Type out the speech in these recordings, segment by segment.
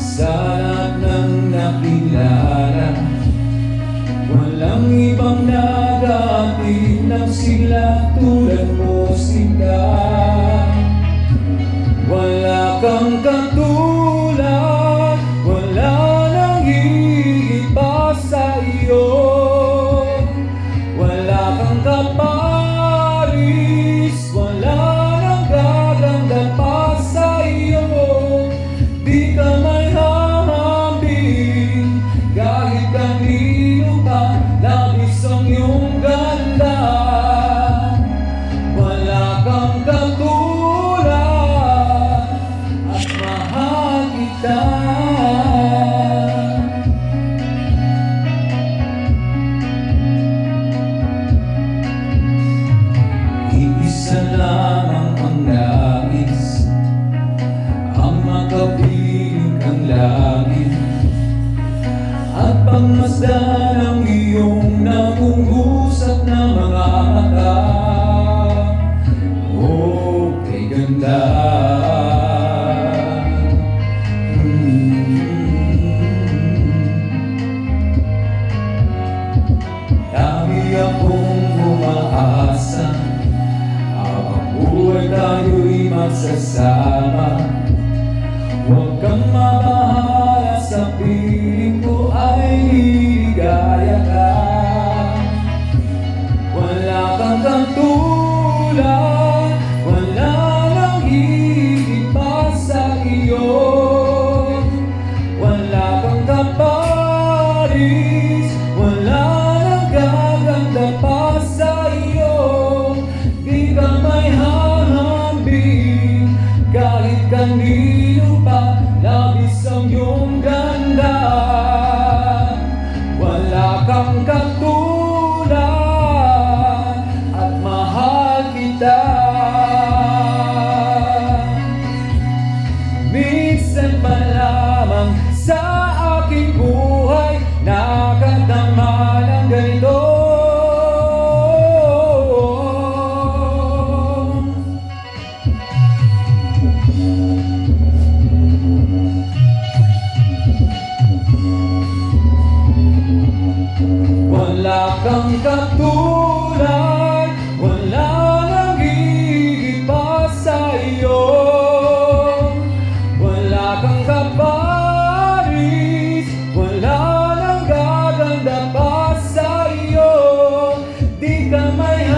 sarap ng nakilala. Walang ibang nagapit ng sila tulad mo sila. Kahit pagmasdan ang iyong nangungusap na mga mata. Oh, kay ganda. Lagi akong umaasa Habang buhay tayo'y magsasama. Huwag kang mabahala Wala kang katulad katulad Wala nang higit pa sa iyo Wala kang kaparis Wala nang gaganda pa sa iyo Di ka may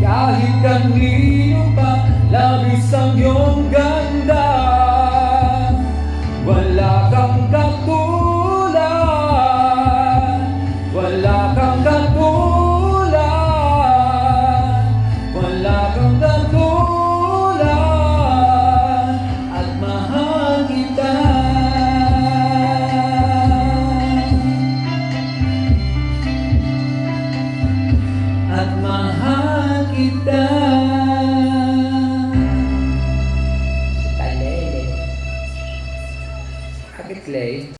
Kahit kanino pa Labis ang iyong